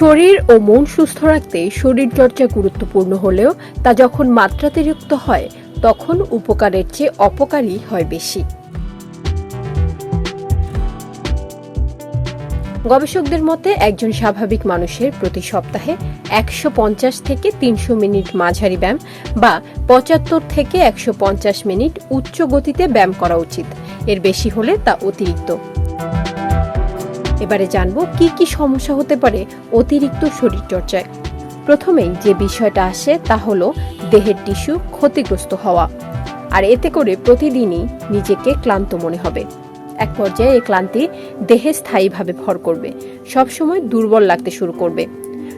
শরীর ও মন সুস্থ রাখতে শরীরচর্চা গুরুত্বপূর্ণ হলেও তা যখন মাত্রাতিরিক্ত হয়, তখন উপকারের চেয়ে অপকারই হয় বেশি। গবেষকদের মতে, একজন স্বাভাবিক মানুষের প্রতি সপ্তাহে একশো পঞ্চাশ থেকে তিনশো মিনিট মাঝারি ব্যায়াম বা পঁচাত্তর থেকে একশো পঞ্চাশ মিনিট উচ্চ গতিতে ব্যায়াম করা উচিত। এর বেশি হলে তা অতিরিক্ত। এবারে জানব কি কি সমস্যা হতে পারে অতিরিক্ত শরীরচর্চায় প্রথমেই যে বিষয়টা আসে তা হলো দেহের টিস্যু ক্ষতিগ্রস্ত হওয়া। আর এতে করে প্রতিদিনই নিজেকে ক্লান্ত মনে হবে। এক পর্যায়ে এই ক্লান্তি দেহে স্থায়ীভাবে ভর করবে, সবসময় দুর্বল লাগতে শুরু করবে।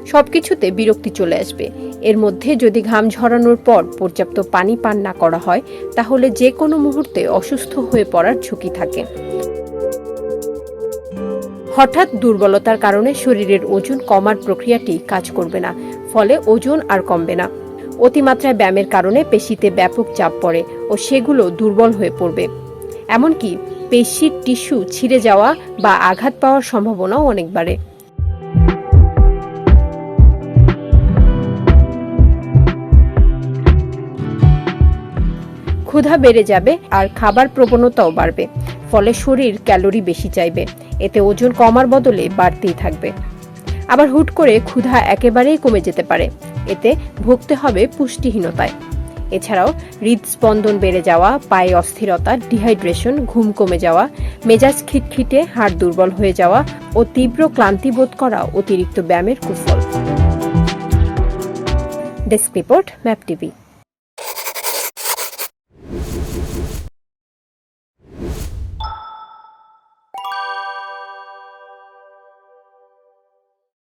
সবকিছুতে বিরক্তি চলে আসবে। এর মধ্যে যদি ঘাম ঝরানোর পর পর্যাপ্ত পানি পান না করা হয়, তাহলে যে কোনো মুহূর্তে অসুস্থ হয়ে পড়ার ঝুঁকি থাকে। হঠাৎ দুর্বলতার কারণে শরীরের ওজন কমার প্রক্রিয়াটি কাজ করবে না, ফলে ওজন আর কমবে না। অতিমাত্রায় ব্যায়ামের কারণে পেশিতে ব্যাপক চাপ পড়ে ও সেগুলো দুর্বল হয়ে পড়বে। এমনকি পেশির টিস্যু ছিঁড়ে যাওয়া বা আঘাত পাওয়ার সম্ভাবনাও অনেক বাড়ে। ক্ষুধা বেড়ে যাবে আর খাবার প্রবণতাও বাড়বে, ফলে শরীর ক্যালোরি বেশি চাইবে। এতে ওজন কমার বদলে বাড়তেই থাকবে। আবার হুট করে ক্ষুধা একেবারেই কমে যেতে পারে। এতে ভুগতে হবে পুষ্টিহীনতায়। এছাড়াও হৃদস্পন্দন বেড়ে যাওয়া, পায়ে অস্থিরতা, ডিহাইড্রেশন, ঘুম কমে যাওয়া, মেজাজ খিটখিটে, হাড় দুর্বল হয়ে যাওয়া ও তীব্র ক্লান্তি বোধ করা অতিরিক্ত ব্যায়ামের কুফল। Desk report, map TV.